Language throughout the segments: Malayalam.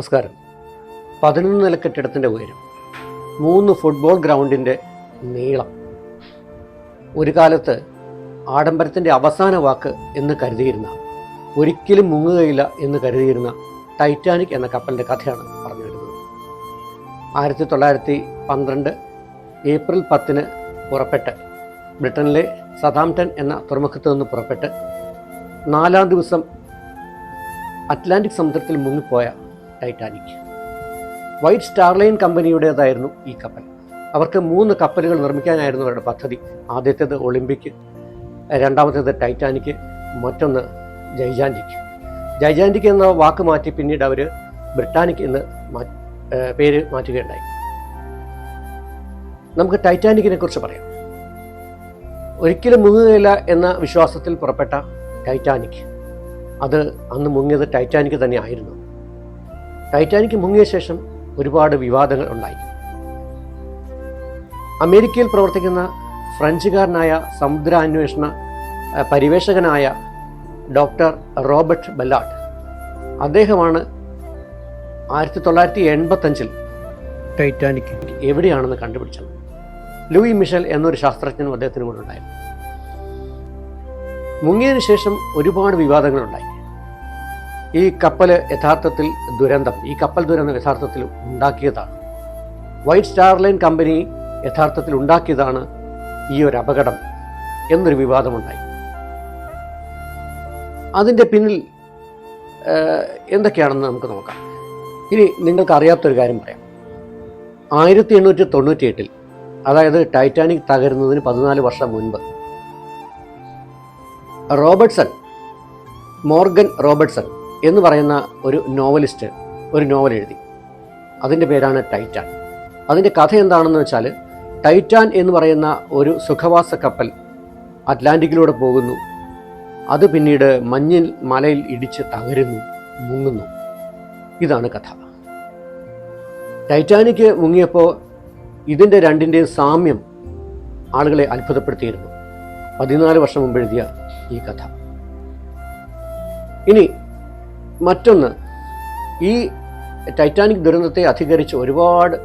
നമസ്കാരം. പതിനൊന്ന് നില കെട്ടിടത്തിന്റെ ഉയരം മൂന്ന് ഫുട്ബോൾ ഗ്രൗണ്ടിന്റെ നീളം. ഒരു കാലത്ത് ആഡംബരത്തിന്റെ അവസാന വാക്ക് എന്ന് കരുതിയിരുന്ന ഒരിക്കലും മുങ്ങുകയില്ല എന്ന് കരുതിയിരുന്ന ടൈറ്റാനിക് എന്ന കപ്പലിന്റെ കഥയാണ് പറഞ്ഞു വരുന്നത്. ആയിരത്തി തൊള്ളായിരത്തി പന്ത്രണ്ട് ഏപ്രിൽ പത്തിന് പുറപ്പെട്ട് ബ്രിട്ടനിലെ സതാംപ്ടൺ എന്ന തുറമുഖത്ത് നിന്ന് പുറപ്പെട്ട് നാലാം ദിവസം അറ്റ്ലാന്റിക് സമുദ്രത്തിൽ മുങ്ങിപ്പോയ ടൈറ്റാനിക്. വൈറ്റ് സ്റ്റാർലൈൻ കമ്പനിയുടേതായിരുന്നു ഈ കപ്പൽ. അവർക്ക് മൂന്ന് കപ്പലുകൾ നിർമ്മിക്കാനായിരുന്നു അവരുടെ പദ്ധതി. ആദ്യത്തേത് ഒളിമ്പിക് രണ്ടാമത്തേത് ടൈറ്റാനിക് മറ്റൊന്ന് ജൈജാന്റിക് ജൈജാന്റിക് എന്ന വാക്ക് മാറ്റി പിന്നീട് അവർ ബ്രിട്ടാനിക് എന്ന് പേര് മാറ്റുകയുണ്ടായി. നമുക്ക് ടൈറ്റാനിക്കിനെ കുറിച്ച് പറയാം. ഒരിക്കലും മുങ്ങുകയില്ല എന്ന വിശ്വാസത്തിൽ പുറപ്പെട്ട ടൈറ്റാനിക്. അത് അന്ന് മുങ്ങിയത് ടൈറ്റാനിക് തന്നെ ആയിരുന്നു. ടൈറ്റാനിക് മുങ്ങിയ ശേഷം ഒരുപാട് വിവാദങ്ങൾ ഉണ്ടായി. അമേരിക്കയിൽ പ്രവർത്തിക്കുന്ന ഫ്രഞ്ചുകാരനായ സമുദ്രാന്വേഷണ പരിവേഷകനായ ഡോക്ടർ റോബർട്ട് ബെല്ലാട്ട് അദ്ദേഹമാണ് ആയിരത്തി തൊള്ളായിരത്തി എൺപത്തഞ്ചിൽ ടൈറ്റാനിക് എവിടെയാണെന്ന് കണ്ടുപിടിച്ചത്. ലൂയി മിഷൽ എന്നൊരു ശാസ്ത്രജ്ഞനും അദ്ദേഹത്തിന് കൂടെ ഉണ്ടായിരുന്നു. മുങ്ങിയതിനു ശേഷം ഒരുപാട് വിവാദങ്ങളുണ്ടായി ഈ കപ്പൽ യഥാർത്ഥത്തിൽ ദുരന്തം ഈ കപ്പൽ ദുരന്തം യഥാർത്ഥത്തിൽ ഉണ്ടാക്കിയതാണ്. വൈറ്റ് സ്റ്റാർ ലൈൻ കമ്പനി യഥാർത്ഥത്തിൽ ഉണ്ടാക്കിയതാണ് ഈ ഒരു അപകടം എന്നൊരു വിവാദമുണ്ടായി. അതിന്റെ പിന്നിൽ എന്തൊക്കെയാണെന്ന് നമുക്ക് നോക്കാം. ഇനി നിങ്ങൾക്ക് അറിയാത്തൊരു കാര്യം പറയാം. ആയിരത്തി എണ്ണൂറ്റി തൊണ്ണൂറ്റി എട്ടിൽ അതായത് ടൈറ്റാനിക് തകരുന്നതിന് പതിനാല് വർഷം മുൻപ് റോബർട്ട്സൺ മോർഗൻ റോബർട്ട്സൺ എന്ന് പറയുന്ന ഒരു നോവലിസ്റ്റ് ഒരു നോവൽ എഴുതി. അതിന്റെ പേരാണ് ടൈറ്റാൻ. അതിന്റെ കഥ എന്താണെന്ന് വെച്ചാൽ ടൈറ്റാൻ എന്ന് പറയുന്ന ഒരു സുഖവാസ കപ്പൽ അറ്റ്ലാന്റിക്കിലൂടെ പോകുന്നു. അത് പിന്നീട് മഞ്ഞിൽ മലയിൽ ഇടിച്ച് തകരുന്നു മുങ്ങുന്നു. ഇതാണ് കഥ. ടൈറ്റാനിക്ക് മുങ്ങിയപ്പോൾ ഇതിന്റെ രണ്ടിന്റെയും സാമ്യം ആളുകളെ അത്ഭുതപ്പെടുത്തിയിരുന്നു. പതിനാല് വർഷം മുമ്പ് എഴുതിയ ഈ കഥ. ഇനി മറ്റൊന്ന് ഈ ടൈറ്റാനിക് ദുരന്തത്തെ അധികരിച്ച് ഒരുപാട്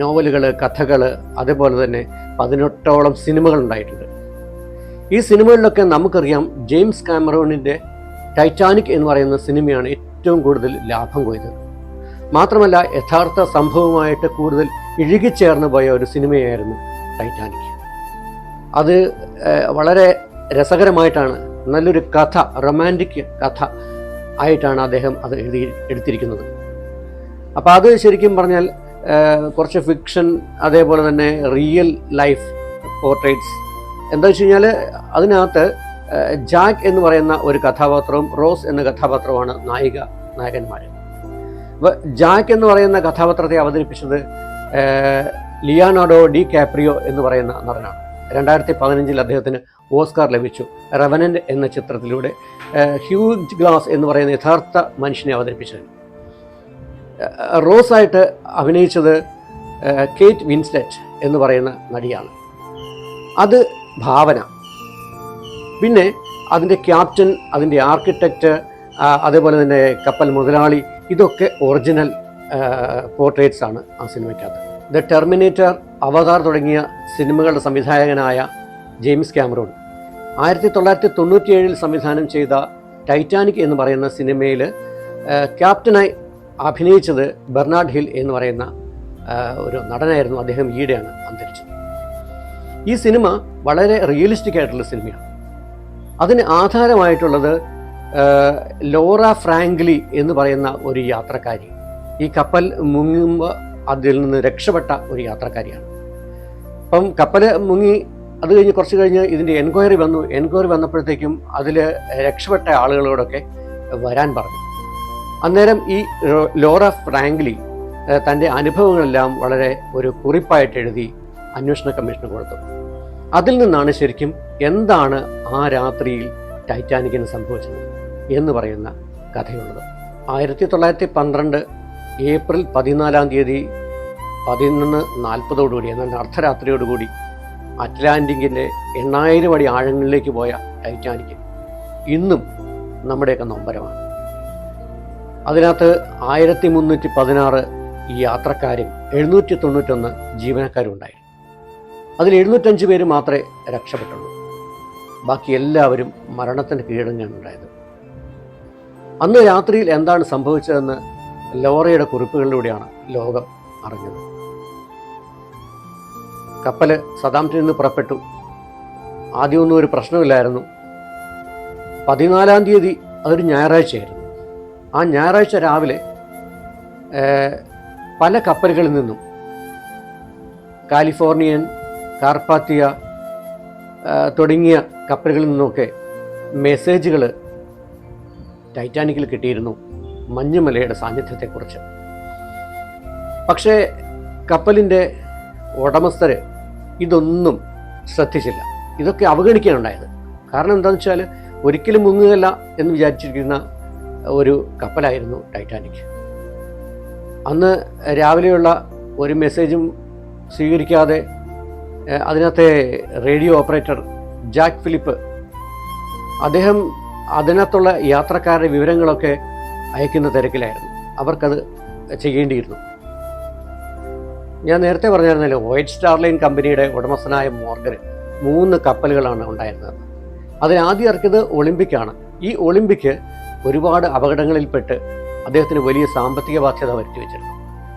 നോവലുകൾ കഥകൾ അതേപോലെ തന്നെ പതിനെട്ടോളം സിനിമകൾ ഉണ്ടായിട്ടുണ്ട്. ഈ സിനിമകളിലൊക്കെ നമുക്കറിയാം ജെയിംസ് കാമറോണിന്റെ ടൈറ്റാനിക് എന്ന് പറയുന്ന സിനിമയാണ് ഏറ്റവും കൂടുതൽ ലാഭം കൊയ്തത്. മാത്രമല്ല യഥാർത്ഥ സംഭവമായിട്ട് കൂടുതൽ ഇഴുകിച്ചേർന്ന് പോയ ഒരു സിനിമയായിരുന്നു ടൈറ്റാനിക്. അത് വളരെ രസകരമായിട്ടാണ് നല്ലൊരു കഥ റൊമാന്റിക് കഥ ആയിട്ടാണ് അദ്ദേഹം അത് എഴുതി എടുത്തിരിക്കുന്നത്. അപ്പോൾ അത് ശരിക്കും പറഞ്ഞാൽ കുറച്ച് ഫിക്ഷൻ അതേപോലെ തന്നെ റിയൽ ലൈഫ് പോർട്രേറ്റ്സ്. എന്താ വെച്ച് കഴിഞ്ഞാൽ അതിനകത്ത് ജാക്ക് എന്ന് പറയുന്ന ഒരു കഥാപാത്രവും റോസ് എന്ന കഥാപാത്രവുമാണ് നായിക നായകന്മാർ. അപ്പോൾ ജാക്ക് എന്ന് പറയുന്ന കഥാപാത്രത്തെ അവതരിപ്പിച്ചത് ലിയാനാർഡോ ഡി കാപ്രിയോ എന്ന് പറയുന്ന നടനാണ്. രണ്ടായിരത്തി പതിനഞ്ചിൽ അദ്ദേഹത്തിന് ഓസ്കാർ ലഭിച്ചു. റവനന്റ് എന്ന ചിത്രത്തിലൂടെ ഹ്യൂജ് ഗ്ലാസ് എന്ന് പറയുന്ന യഥാർത്ഥ മനുഷ്യനെ അവതരിപ്പിച്ചത്. റോസായിട്ട് അഭിനയിച്ചത് കേറ്റ് വിൻസ്റ്റെറ്റ് എന്ന് പറയുന്ന നടിയാണ്. അത് ഭാവന. പിന്നെ അതിന്റെ ക്യാപ്റ്റൻ അതിന്റെ ആർക്കിടെക്റ്റ് അതേപോലെ തന്നെ കപ്പൽ മുതലാളി ഇതൊക്കെ ഒറിജിനൽ പോർട്രേറ്റ്സ് ആണ് ആ സിനിമയ്ക്കകത്ത്. ദ ടെർമിനേറ്റർ അവതാർ തുടങ്ങിയ സിനിമകളുടെ സംവിധായകനായ ജെയിംസ് ക്യാമറോൺ ആയിരത്തി തൊള്ളായിരത്തി തൊണ്ണൂറ്റിയേഴിൽ സംവിധാനം ചെയ്ത ടൈറ്റാനിക് എന്ന് പറയുന്ന സിനിമയിൽ ക്യാപ്റ്റനായി അഭിനയിച്ചത് ബെർണാഡ് ഹിൽ എന്ന് പറയുന്ന ഒരു നടനായിരുന്നു അദ്ദേഹം ഈയിടെയാണ് അന്തരിച്ചത്. ഈ സിനിമ വളരെ റിയലിസ്റ്റിക് ആയിട്ടുള്ള സിനിമയാണ്. അതിന് ആധാരമായിട്ടുള്ളത് ലോറ ഫ്രാങ്ക്ലി എന്ന് പറയുന്ന ഒരു യാത്രക്കാരി. ഈ കപ്പൽ മുങ്ങുമ്പോൾ അതിൽ നിന്ന് രക്ഷപ്പെട്ട ഒരു യാത്രക്കാരിയാണ്. അപ്പം കപ്പൽ മുങ്ങി അത് കഴിഞ്ഞ് കുറച്ച് കഴിഞ്ഞ് ഇതിന്റെ എൻക്വയറി വന്നു. എൻക്വയറി വന്നപ്പോഴത്തേക്കും അതിൽ രക്ഷപ്പെട്ട ആളുകളോടൊക്കെ വരാൻ പറഞ്ഞു. അന്നേരം ഈ ലോറ ഫ്രാങ്ക്ലി തന്റെ അനുഭവങ്ങളെല്ലാം വളരെ ഒരു കുറിപ്പായിട്ട് എഴുതി അന്വേഷണ കമ്മീഷന് കൊടുത്തു. അതിൽ നിന്നാണ് ശരിക്കും എന്താണ് ആ രാത്രിയിൽ ടൈറ്റാനിക്കിന് സംഭവിച്ചത് എന്ന് പറയുന്ന കഥയുള്ളത്. ആയിരത്തി തൊള്ളായിരത്തി പന്ത്രണ്ട് ഏപ്രിൽ പതിനാലാം തീയതി പതിനൊന്ന് നാൽപ്പതോടുകൂടി എന്നാൽ അർദ്ധരാത്രിയോടുകൂടി അറ്റ്ലാന്റിക്കിന്റെ എണ്ണായിരം അടി ആഴങ്ങളിലേക്ക് പോയ ടൈറ്റാനിക് ഇന്നും നമ്മുടെയൊക്കെ നൊമ്പരമാണ്. അതിനകത്ത് ആയിരത്തി മുന്നൂറ്റി പതിനാറ് ഈ യാത്രക്കാരും എഴുന്നൂറ്റി തൊണ്ണൂറ്റൊന്ന് ജീവനക്കാരും ഉണ്ടായി അതിൽ എഴുന്നൂറ്റഞ്ച് പേര് മാത്രമേ രക്ഷപ്പെട്ടുള്ളൂ. ബാക്കി എല്ലാവരും മരണത്തിന് കീഴടങ്ങാണ് ഉണ്ടായത്. അന്ന് രാത്രിയിൽ എന്താണ് സംഭവിച്ചതെന്ന് ലോറയുടെ കുറിപ്പുകളിലൂടെയാണ് ലോകം അറിഞ്ഞത്. കപ്പൽ സദാംറ്റിൽ നിന്ന് പുറപ്പെട്ടു. ആദ്യമൊന്നും ഒരു പ്രശ്നമില്ലായിരുന്നു. പതിനാലാം തീയതി അതൊരു ഞായറാഴ്ചയായിരുന്നു. ആ ഞായറാഴ്ച രാവിലെ പല കപ്പലുകളിൽ നിന്നും കാലിഫോർണിയൻ കാർപ്പാത്തിയ തുടങ്ങിയ കപ്പലുകളിൽ നിന്നൊക്കെ മെസ്സേജുകൾ ടൈറ്റാനിക്കിൽ കിട്ടിയിരുന്നു. മഞ്ഞുമലയുടെ സാന്നിധ്യത്തെക്കുറിച്ച്. പക്ഷേ കപ്പലിന്റെ ഉടമസ്ഥർ ഇതൊന്നും ശ്രദ്ധിച്ചില്ല. ഇതൊക്കെ അവഗണിക്കാനുണ്ടായത്. കാരണം എന്താണെന്ന് വെച്ചാൽ ഒരിക്കലും മുങ്ങുകയല്ല എന്ന് വിചാരിച്ചിരിക്കുന്ന ഒരു കപ്പലായിരുന്നു ടൈറ്റാനിക്. അന്ന് രാവിലെയുള്ള ഒരു മെസ്സേജും സ്വീകരിക്കാതെ അതിനകത്തെ റേഡിയോ ഓപ്പറേറ്റർ ജാക്ക് ഫിലിപ്പ് അദ്ദേഹം അതിനകത്തുള്ള യാത്രക്കാരുടെ വിവരങ്ങളൊക്കെ അയക്കുന്ന തിരക്കിലായിരുന്നു. അവർക്കത് ചെയ്യേണ്ടിയിരുന്നു. ഞാൻ നേരത്തെ പറഞ്ഞായിരുന്നല്ലോ വൈറ്റ് സ്റ്റാർ ലൈൻ കമ്പനിയുടെ ഉടമസ്ഥനായ മോർഗന് മൂന്ന് കപ്പലുകളാണ് ഉണ്ടായിരുന്നത്. അതിൽ ആദ്യം ഇറക്കിയത് ഒളിമ്പിക്കാണ്. ഈ ഒളിമ്പിക്ക് ഒരുപാട് അപകടങ്ങളിൽപ്പെട്ട് അദ്ദേഹത്തിന് വലിയ സാമ്പത്തിക ബാധ്യത വരുത്തി വെച്ചിരുന്നു.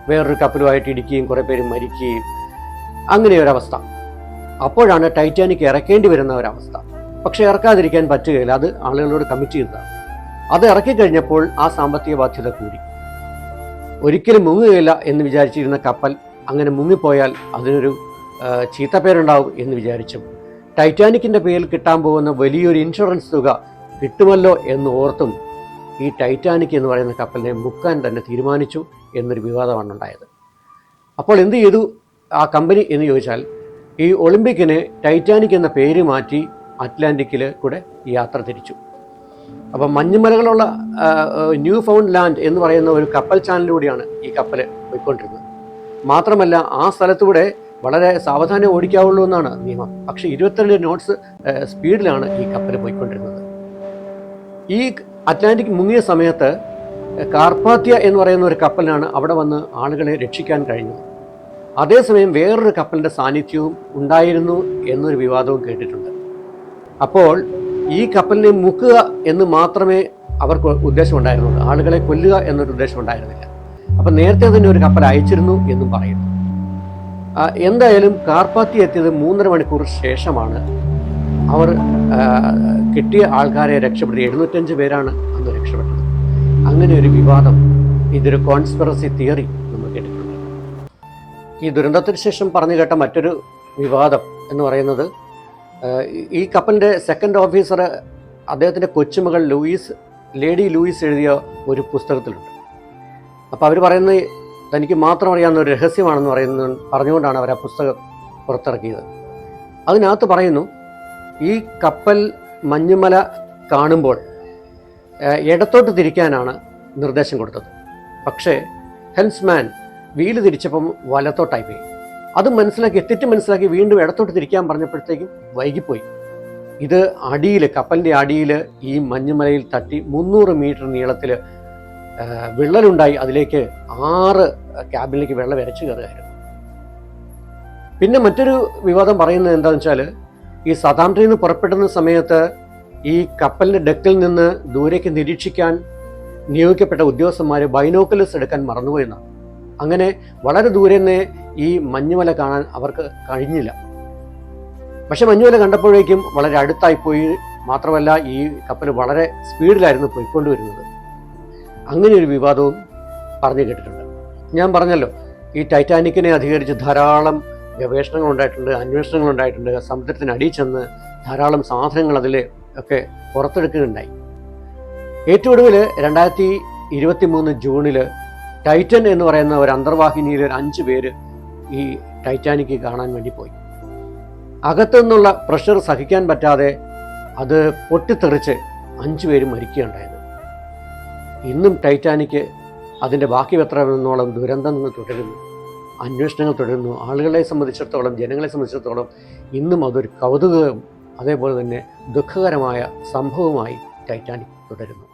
വേറൊരു കപ്പലുമായിട്ട് ഇടിക്കുകയും കുറേ പേര് മരിക്കുകയും അങ്ങനെ ഒരവസ്ഥ. അപ്പോഴാണ് ടൈറ്റാനിക് ഇറക്കേണ്ടി വരുന്ന ഒരവസ്ഥ. പക്ഷേ ഇറക്കാതിരിക്കാൻ പറ്റുകയില്ല. അത് ആളുകളോട് കമ്മിറ്റ് ചെയ്തതാണ്. അത് ഇറക്കി കഴിഞ്ഞപ്പോൾ ആ സാമ്പത്തിക ബാധ്യത കൂടി. ഒരിക്കലും മുങ്ങുകയില്ല എന്ന് വിചാരിച്ചിരുന്ന കപ്പൽ അങ്ങനെ മുങ്ങിപ്പോയാൽ അതിനൊരു ചീത്തപ്പേരുണ്ടാവും എന്ന് വിചാരിച്ചു. ടൈറ്റാനിക്കിന്റെ പേരിൽ കിട്ടാൻ പോകുന്ന വലിയൊരു ഇൻഷുറൻസ് തുക കിട്ടുമല്ലോ എന്ന് ഓർത്തും ഈ ടൈറ്റാനിക് എന്ന് പറയുന്ന കപ്പലിനെ മുക്കാൻ തന്നെ തീരുമാനിച്ചു എന്നൊരു വിവാദമാണ് ഉണ്ടായത്. അപ്പോൾ എന്ത് ചെയ്തു ആ കമ്പനി എന്ന് ചോദിച്ചാൽ ഈ ഒളിമ്പിക്കിന് ടൈറ്റാനിക് എന്ന പേര് മാറ്റി അറ്റ്ലാന്റിക്കിൽ കൂടെ യാത്ര തിരിച്ചു. അപ്പം മഞ്ഞുമലകളുള്ള ന്യൂ ഫൗണ്ട് ലാൻഡ് എന്ന് പറയുന്ന ഒരു കപ്പൽ ചാനലിലൂടെയാണ് ഈ കപ്പൽ പോയിക്കൊണ്ടിരുന്നത്. മാത്രമല്ല ആ സ്ഥലത്തൂടെ വളരെ സാവധാനം ഓടിക്കാവുള്ളൂ എന്നാണ് നിയമം. പക്ഷേ ഇരുപത്തിരണ്ട് നോട്ട്സ് സ്പീഡിലാണ് ഈ കപ്പൽ പോയിക്കൊണ്ടിരുന്നത്. ഈ അറ്റ്ലാന്റിക് മുങ്ങിയ സമയത്ത് കാർപ്പാത്യ എന്ന് പറയുന്ന ഒരു കപ്പലിനാണ് അവിടെ വന്ന് ആളുകളെ രക്ഷിക്കാൻ കഴിഞ്ഞത്. അതേസമയം വേറൊരു കപ്പലിന്റെ സാന്നിധ്യവും ഉണ്ടായിരുന്നു എന്നൊരു വിവാദവും കേട്ടിട്ടുണ്ട്. അപ്പോൾ ഈ കപ്പലിനെ മുക്കുക എന്ന് മാത്രമേ അവർക്ക് ഉദ്ദേശമുണ്ടായിരുന്നുള്ളൂ. ആളുകളെ കൊല്ലുക എന്നൊരു ഉദ്ദേശം ഉണ്ടായിരുന്നില്ല. അപ്പം നേരത്തെ തന്നെ ഒരു കപ്പൽ അയച്ചിരുന്നു എന്നും പറയുന്നു. എന്തായാലും കാർപ്പാത്തി എത്തിയത് മൂന്നര മണിക്കൂർ ശേഷമാണ്. അവർ കിട്ടിയ ആൾക്കാരെ രക്ഷപ്പെടുത്തി. എഴുന്നൂറ്റഞ്ച് പേരാണ് അന്ന് രക്ഷപ്പെട്ടത്. അങ്ങനെ ഒരു വിവാദം ഇതൊരു കോൺസ്പിറസി തിയറി നമ്മൾ കേട്ടിട്ടുണ്ട്. ഈ ദുരന്തത്തിന് ശേഷം പറഞ്ഞു കേട്ട മറ്റൊരു വിവാദം എന്ന് പറയുന്നത് ഈ- കപ്പലിന്റെ സെക്കൻഡ് ഓഫീസർ അദ്ദേഹത്തിന്റെ കൊച്ചുമകൾ ലൂയിസ് ലേഡി ലൂയിസ് എഴുതിയ ഒരു പുസ്തകത്തിലുണ്ട്. അപ്പോൾ അവർ പറയുന്നത് തനിക്ക് മാത്രം അറിയാവുന്ന ഒരു രഹസ്യമാണെന്ന് പറയുന്ന പറഞ്ഞുകൊണ്ടാണ് അവർ ആ പുസ്തകം പുറത്തിറക്കിയത്. അതിനകത്ത് പറയുന്നു ഈ കപ്പൽ മഞ്ഞുമല കാണുമ്പോൾ ഇടത്തോട്ട് തിരിക്കാനാണ് നിർദ്ദേശം കൊടുത്തത്. പക്ഷേ ഹെൽസ്മാൻ വീൽ തിരിച്ചപ്പം വലത്തോട്ടായി പോയി അത് മനസ്സിലാക്കി തെറ്റ് മനസ്സിലാക്കി വീണ്ടും ഇടത്തോട്ട് തിരിക്കാൻ പറഞ്ഞപ്പോഴത്തേക്കും വൈകിപ്പോയി. ഇത് അടിയിൽ കപ്പലിന്റെ അടിയിൽ ഈ മഞ്ഞുമലയിൽ തട്ടി മുന്നൂറ് മീറ്റർ നീളത്തിൽ വിള്ളലുണ്ടായി. അതിലേക്ക് ആറ് ക്യാബിനിലേക്ക് വെള്ളം വരച്ചു കയറുകയായിരുന്നു. പിന്നെ മറ്റൊരു വിവാദം പറയുന്നത് എന്താണെന്ന് വെച്ചാൽ ഈ സതാംപ്ടണിൽ നിന്ന് പുറപ്പെടുന്ന സമയത്ത് ഈ കപ്പലിന്റെ ഡെക്കിൽ നിന്ന് ദൂരേക്ക് നിരീക്ഷിക്കാൻ നിയോഗിക്കപ്പെട്ട ഉദ്യോഗസ്ഥന്മാർ ബൈനോക്കുലസ് എടുക്കാൻ മറന്നുപോയെന്നാണ്. അങ്ങനെ വളരെ ദൂരെ നിന്ന് ഈ മഞ്ഞുമല കാണാൻ അവർക്ക് കഴിഞ്ഞില്ല. പക്ഷെ മഞ്ഞുമല കണ്ടപ്പോഴേക്കും വളരെ അടുത്തായി പോയി മാത്രമല്ല ഈ കപ്പൽ വളരെ സ്പീഡിലായിരുന്നു പോയിക്കൊണ്ടുവരുന്നത്. അങ്ങനെ ഒരു വിവാദവും പറഞ്ഞു കേട്ടിട്ടുണ്ട്. ഞാൻ പറഞ്ഞല്ലോ ഈ ടൈറ്റാനിക്കിനെ അധികരിച്ച് ധാരാളം ഗവേഷണങ്ങൾ ഉണ്ടായിട്ടുണ്ട് അന്വേഷണങ്ങൾ ഉണ്ടായിട്ടുണ്ട്. സമുദ്രത്തിന് അടിയിൽ ചെന്ന് ധാരാളം സാധനങ്ങൾ അതിൽ ഒക്കെ പുറത്തെടുക്കുകയുണ്ടായി. ഏറ്റവും ഒടുവിൽ രണ്ടായിരത്തി ഇരുപത്തി മൂന്ന് ജൂണിൽ ടൈറ്റൻ എന്ന് പറയുന്ന ഒരു അന്തർവാഹിനിയിൽ ഒരു അഞ്ച് പേര് ഈ ടൈറ്റാനിക്ക് കാണാൻ വേണ്ടി പോയി. അകത്തു നിന്നുള്ള പ്രഷർ സഹിക്കാൻ പറ്റാതെ അത് പൊട്ടിത്തെറിച്ച് അഞ്ചു പേര് മരിക്കുകയുണ്ടായത്. ഇന്നും ടൈറ്റാനിക്ക് അതിന്റെ ബാക്കി പത്രമെന്നോളം ദുരന്തം നിന്ന് തുടരുന്നു. അന്വേഷണങ്ങൾ തുടരുന്നു. ആളുകളെ സംബന്ധിച്ചിടത്തോളം ജനങ്ങളെ സംബന്ധിച്ചിടത്തോളം ഇന്നും അതൊരു കൗതുകവും അതേപോലെ തന്നെ ദുഃഖകരമായ സംഭവമായി ടൈറ്റാനിക് തുടരുന്നു.